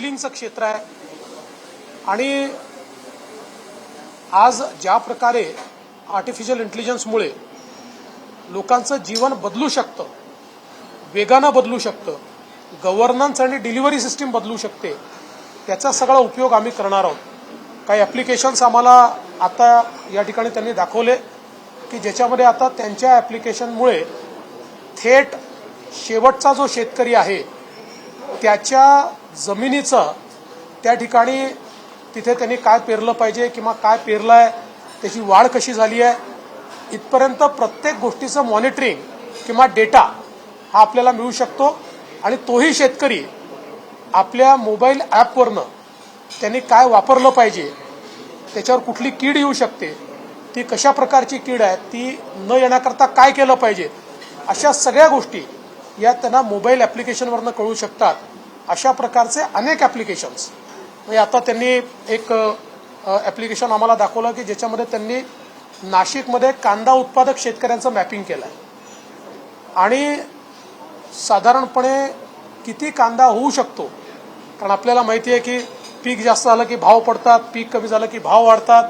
स्किलिंगचं क्षेत्र आहे. आणि आज ज्या प्रकारे आर्टिफिशियल इंटेलिजन्समुळे लोकांचं जीवन बदलू शकतं वेगानं बदलू शकतं गव्हर्नन्स आणि डिलिव्हरी सिस्टीम बदलू शकते त्याचा सगळा उपयोग आम्ही करणार आहोत. काही ॲप्लिकेशन्स आम्हाला आता या ठिकाणी त्यांनी दाखवले की ज्याच्यामध्ये आता त्यांच्या ॲप्लिकेशनमुळे थेट शेवटचा जो शेतकरी आहे त्याच्या जमिनीचं त्या ठिकाणी तिथे त्यांनी काय पेरलं पाहिजे किंवा काय पेरलं आहे त्याची वाढ कशी झाली आहे इथपर्यंत प्रत्येक गोष्टीचं मॉनिटरिंग किंवा डेटा हा आपल्याला मिळू शकतो. आणि तोही शेतकरी आपल्या मोबाईल ॲपवरनं त्यांनी काय वापरलं पाहिजे त्याच्यावर कुठली कीड येऊ शकते ती कशा प्रकारची कीड आहे ती न येण्याकरता काय केलं पाहिजे अशा सगळ्या गोष्टी या त्यांना मोबाईल ॲप्लिकेशनवरनं कळू शकतात. अशा प्रकारचे अनेक ॲप्लिकेशन्स. म्हणजे आता त्यांनी एक ॲप्लिकेशन आम्हाला दाखवलं की ज्याच्यामध्ये त्यांनी नाशिकमध्ये कांदा उत्पादक शेतकऱ्यांचं मॅपिंग केलं आहे आणि साधारणपणे किती कांदा होऊ शकतो? कारण आपल्याला माहिती आहे की पीक जास्त झालं की भाव पडतात पीक कमी झालं की भाव वाढतात.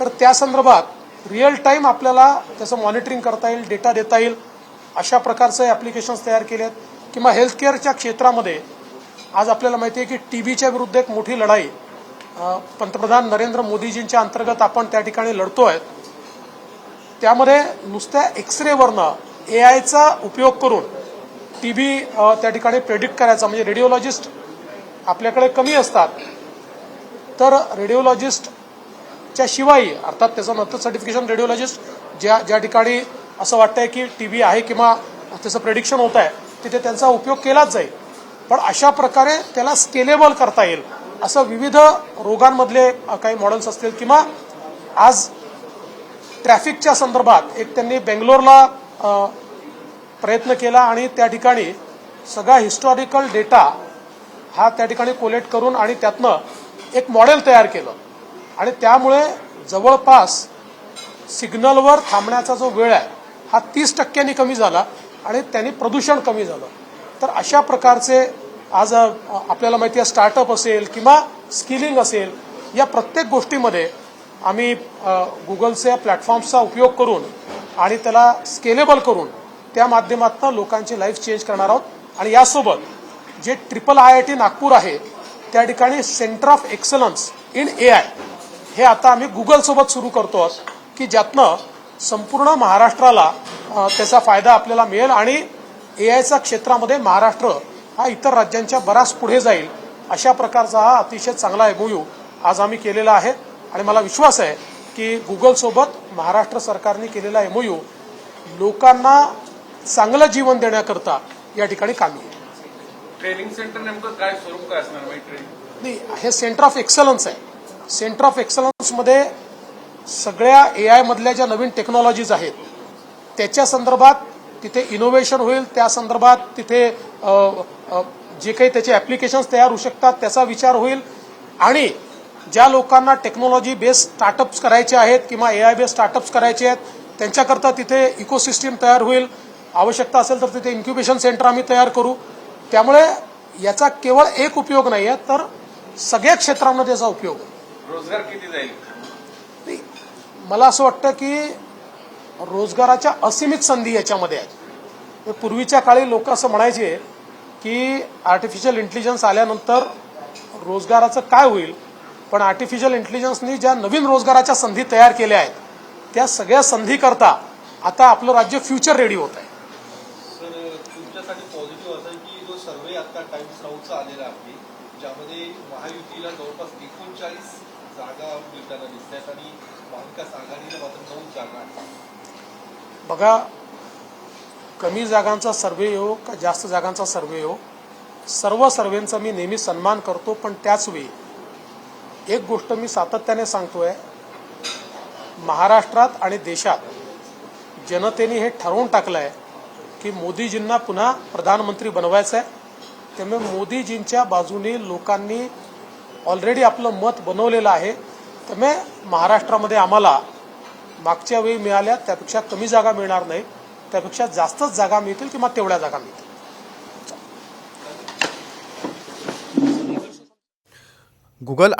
तर त्या संदर्भात रिअल टाईम आपल्याला त्याचं मॉनिटरिंग करता येईल डेटा देता येईल. अशा प्रकारचे ॲप्लिकेशन्स तयार केले आहेत किंवा हेल्थकेअरच्या क्षेत्रामध्ये आज आपल्याला माहिती आहे की टी बीच्या विरुद्ध एक मोठी लढाई पंतप्रधान नरेंद्र मोदीजींच्या अंतर्गत आपण त्या ठिकाणी लढतो आहे त्यामध्ये नुसत्या एक्सरेवरनं ए आयचा उपयोग करून टी बी त्या ठिकाणी प्रेडिक्ट करायचा. म्हणजे रेडिओलॉजिस्ट आपल्याकडे कमी असतात. तर रेडिओलॉजिस्टच्या शिवाय अर्थात त्याचं नंतर सर्टिफिकेशन रेडिओलॉजिस्ट ज्या ज्या ठिकाणी असं वाटतंय की टी बी आहे किंवा त्याचं प्रेडिक्शन होत आहे तिथे त्यांचा उपयोग केलाच जाईल. पण अशा प्रकारे त्याला स्केलेबल करता येईल असं विविध रोगांमधले काही मॉडेल्स असतील किंवा आज ट्रॅफिकच्या संदर्भात एक त्यांनी बेंगलोरला प्रयत्न केला आणि त्या ठिकाणी सगळा हिस्टॉरिकल डेटा हा त्या ठिकाणी कोलेक्ट करून आणि त्यातनं एक मॉडेल तयार केलं. आणि त्यामुळे जवळपास सिग्नलवर थांबण्याचा जो वेळ आहे हा तीस टक्क्यांनी कमी झाला आणि त्याने प्रदूषण कमी झालं. तर अशा प्रकारचे आज आपल्याला माहिती आहे स्टार्टअप असेल किंवा स्किलिंग असेल या प्रत्येक गोष्टीमध्ये आम्ही गुगलच्या प्लॅटफॉर्म्सचा उपयोग करून आणि त्याला स्केलेबल करून त्या माध्यमातून लोकांची लाईफ चेंज करणार आहोत. आणि यासोबत जे triple I I T Nagpur आहे त्या ठिकाणी centre of excellence in A I हे आता आम्ही गुगलसोबत सुरू करतो आहोत की ज्यातनं संपूर्ण महाराष्ट्राला त्याचा फायदा आपल्याला मिळेल आणि ए आयच्या क्षेत्रामध्ये महाराष्ट्र हा इतर राज्यांच्या बराच पुढे जाईल अशा प्रकारचा हा अतिशय चांगला एमओयू आज आम्ही केलेला आहे. आणि मला विश्वास आहे की गुगलसोबत महाराष्ट्र सरकारने केलेला एमओयू लोकांना चांगलं जीवन देण्याकरता या ठिकाणी कामी आहे ट्रेनिंग सेंटर नेमकं काय स्वरूप काय असणार? म्हणजे नाही हे सेंटर ऑफ एक्सलन्स आहे. सेंटर ऑफ एक्सलन्समध्ये सगळ्या ए आय मधल्या ज्या नवीन टेक्नॉलॉजीज आहेत त्याच्या संदर्भात तिथे इनोव्हेशन होईल त्या संदर्भात तिथे जे काही त्याचे ॲप्लिकेशन्स तयार होऊ शकतात त्याचा विचार होईल. आणि ज्या लोकांना टेक्नॉलॉजी बेस्ड स्टार्टअप्स करायचे आहेत किंवा ए आय बेस्ड स्टार्टअप्स करायचे आहेत त्यांच्याकरता तिथे इकोसिस्टीम तयार होईल. आवश्यकता असेल तर तिथे इन्क्युबेशन सेंटर आम्ही तयार करू. त्यामुळे याचा केवळ एक उपयोग नाही आहे तर सगळ्या क्षेत्रांमध्ये याचा उपयोग. रोजगार किती जाईल? मला असं वाटतं की रोजगाराच्या असीमित संधी याच्यामध्ये आहेत. पूर्वीच्या काळी लोक असं म्हणायचे की आर्टिफिशियल इंटेलिजन्स आल्यानंतर रोजगाराचं काय होईल? पण आर्टिफिशियल इंटेलिजन्सनी ज्या नवीन रोजगाराच्या संधी तयार केल्या आहेत त्या सगळ्या संधीकरता आता आपलं राज्य फ्युचर रेडी होत आहे. सर्वे आता टाइम्स नाऊचा आलेला आहे ज्यामध्ये महायुतीला जवळपास एकोणचाळीस जागा मिळताना दिसत आहेत आणि महाविकास आघाडीला मात्र नऊ जागा आहेत. बघा कमी जागांचा सर्वे हो का जास्त जागांचा सर्वे हो? सर्व सर्वेंचा मी नेहमी सन्मान करतो पण त्याचवेळी एक गोष्ट मी सातत्याने सांगतोय. महाराष्ट्रात आणि देशात जनतेने हे ठरवून टाकलं आहे की मोदीजींना पुन्हा प्रधानमंत्री बनवायचं आहे त्यामुळे मोदीजींच्या बाजूने लोकांनी ऑलरेडी आपलं मत बनवलेलं आहे. त्यामुळे महाराष्ट्रामध्ये आम्हाला मागच्या वेळी मिळाल्या त्यापेक्षा कमी जागा मिळणार नाही. त्यापेक्षा जास्तच जागा मिळतील किंवा तेवढ्या जागा मिळतील. गुगल